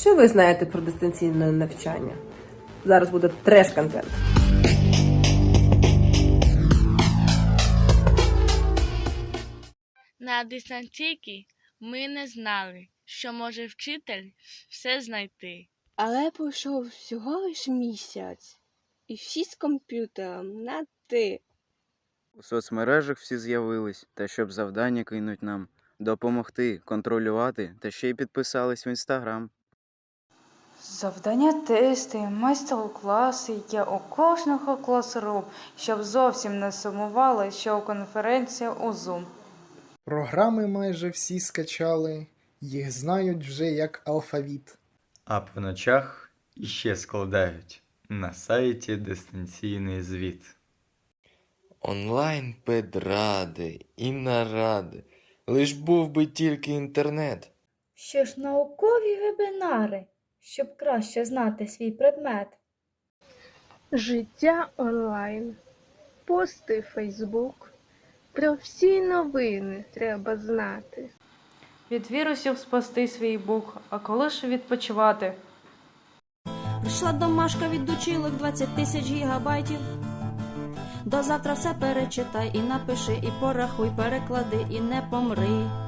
Що ви знаєте про дистанційне навчання? Зараз буде треш-контент. На дистанційці ми не знали, що може вчитель все знайти. Але пройшов всього лиш місяць, і всі з комп'ютером на ти. У соцмережах всі з'явились, та щоб завдання кинуть нам, допомогти, контролювати, та ще й підписались в інстаграм. Завдання тести, майстер-класи є у кожного класрум, щоб зовсім не сумували, що конференція у Zoom. Програми майже всі скачали, їх знають вже як алфавіт. А по ночах іще складають на сайті дистанційний звіт. Онлайн педради і наради. Лиш був би тільки інтернет. Що ж наукові вебінари, щоб краще знати свій предмет. Життя онлайн, пости Фейсбук. Про всі новини треба знати. Від вірусів спасти свій бук, а коли ж відпочивати? Прийшла домашка від дочілок 20 тисяч гігабайтів. До завтра все перечитай і напиши, і порахуй, переклади, і не помри.